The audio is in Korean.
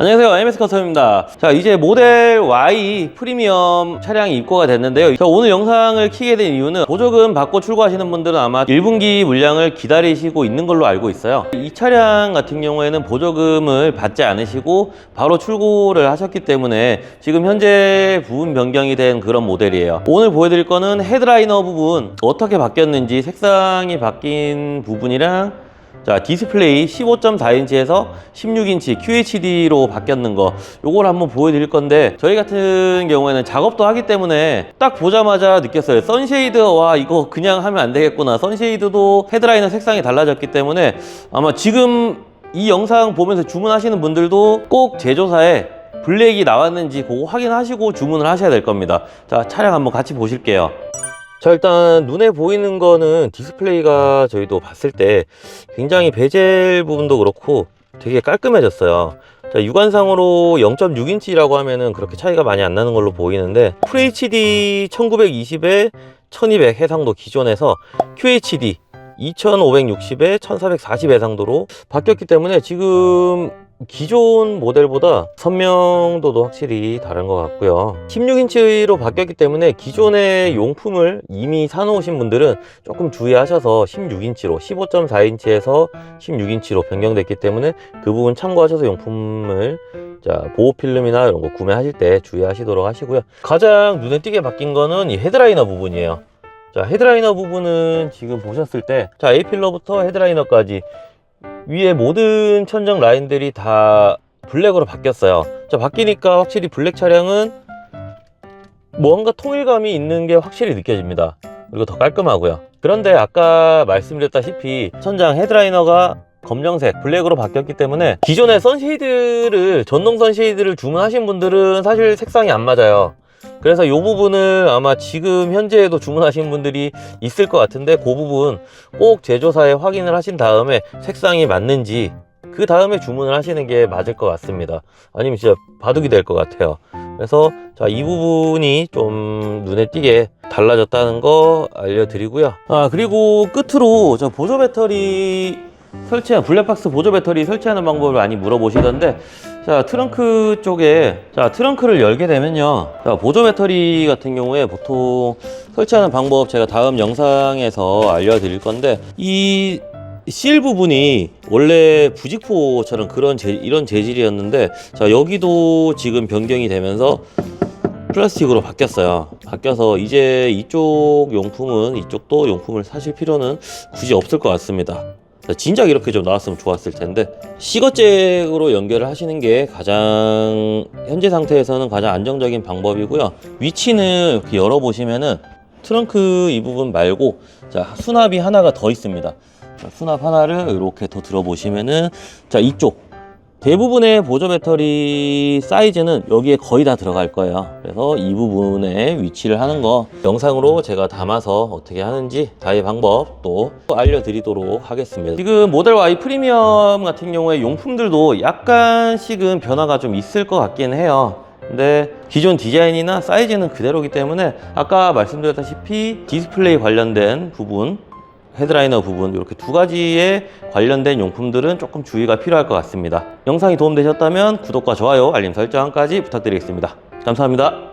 안녕하세요. MS 커터입니다. 자 이제 모델 Y 프리미엄 차량이 입고가 됐는데요. 자, 오늘 영상을 키게 된 이유는 보조금 받고 출고하시는 분들은 아마 1분기 물량을 기다리시고 있는 걸로 알고 있어요. 이 차량 같은 경우에는 보조금을 받지 않으시고 바로 출고를 하셨기 때문에 지금 현재 부분 변경이 된 그런 모델이에요. 오늘 보여드릴 거는 헤드라이너 부분 어떻게 바뀌었는지 색상이 바뀐 부분이랑 자 디스플레이 15.4인치에서 16인치 QHD로 바뀌었는 거. 요걸 한번 보여드릴 건데 저희 같은 경우에는 작업도 하기 때문에 딱 보자마자 느꼈어요. 선쉐이드 와 이거 그냥 하면 안 되겠구나. 선쉐이드도 헤드라이너 색상이 달라졌기 때문에 아마 지금 이 영상 보면서 주문하시는 분들도 꼭 제조사에 블랙이 나왔는지 그거 확인하시고 주문을 하셔야 될 겁니다. 자 차량 한번 같이 보실게요 자 일단 눈에 보이는 거는 디스플레이가 저희도 봤을 때 굉장히 베젤 부분도 그렇고 되게 깔끔해졌어요. 자 육안상으로 0.6인치라고 하면은 그렇게 차이가 많이 안 나는 걸로 보이는데 FHD 1920에 1200 해상도 기존에서 QHD 2560에 1440 해상도로 바뀌었기 때문에 지금 기존 모델보다 선명도도 확실히 다른 것 같고요. 16인치로 바뀌었기 때문에 기존의 용품을 이미 사놓으신 분들은 조금 주의하셔서 16인치로 15.4인치에서 16인치로 변경됐기 때문에 그 부분 참고하셔서 용품을 자 보호 필름이나 이런 거 구매하실 때 주의하시도록 하시고요. 가장 눈에 띄게 바뀐 거는 이 헤드라이너 부분이에요. 자 헤드라이너 부분은 지금 보셨을 때자 A필러부터 헤드라이너까지 위에 모든 천정 라인들이 다 블랙으로 바뀌었어요. 자 바뀌니까 확실히 블랙 차량은 뭔가 통일감이 있는 게 확실히 느껴집니다. 그리고 더 깔끔하고요. 그런데 아까 말씀드렸다시피 천장 헤드라이너가 검정색 블랙으로 바뀌었기 때문에 기존의 선쉐이드를 전동 선쉐이드를 주문하신 분들은 사실 색상이 안 맞아요 그래서 이 부분을 아마 지금 현재에도 주문하신 분들이 있을 것 같은데 그 부분 꼭 제조사에 확인을 하신 다음에 색상이 맞는지 그 다음에 주문을 하시는 게 맞을 것 같습니다. 아니면 진짜 바둑이 될 것 같아요. 그래서 자 이 부분이 좀 눈에 띄게 달라졌다는 거 알려드리고요. 아 그리고 끝으로 저 보조 배터리 설치한 블랙박스 보조 배터리 설치하는 방법을 많이 물어보시던데 자 트렁크 쪽에 자 트렁크를 열게 되면요 자 보조 배터리 같은 경우에 보통 설치하는 방법 제가 다음 영상에서 알려드릴 건데 이 실 부분이 원래 부직포처럼 그런 재, 이런 재질이었는데 자 여기도 지금 변경이 되면서 플라스틱으로 바뀌었어요. 바뀌어서 이제 이쪽 용품은 이쪽도 용품을 사실 필요는 굳이 없을 것 같습니다. 진작 이렇게 좀 나왔으면 좋았을 텐데 시거잭으로 연결을 하시는 게 가장 현재 상태에서는 가장 안정적인 방법이고요. 위치는 이렇게 열어보시면은 트렁크 이 부분 말고 자 수납이 하나가 더 있습니다. 자, 수납 하나를 이렇게 더 들어보시면은 자 이쪽 대부분의 보조 배터리 사이즈는 여기에 거의 다 들어갈 거예요. 그래서 이 부분에 위치를 하는 거 영상으로 제가 담아서 어떻게 하는지 다의 방법 또 알려드리도록 하겠습니다. 지금 모델 Y 프리미엄 같은 경우에 용품들도 약간씩은 변화가 좀 있을 것 같긴 해요. 근데 기존 디자인이나 사이즈는 그대로기 때문에 아까 말씀드렸다시피 디스플레이 관련된 부분 헤드라이너 부분 이렇게 두 가지에 관련된 용품들은 조금 주의가 필요할 것 같습니다. 영상이 도움되셨다면 구독과 좋아요, 알림 설정까지 부탁드리겠습니다. 감사합니다.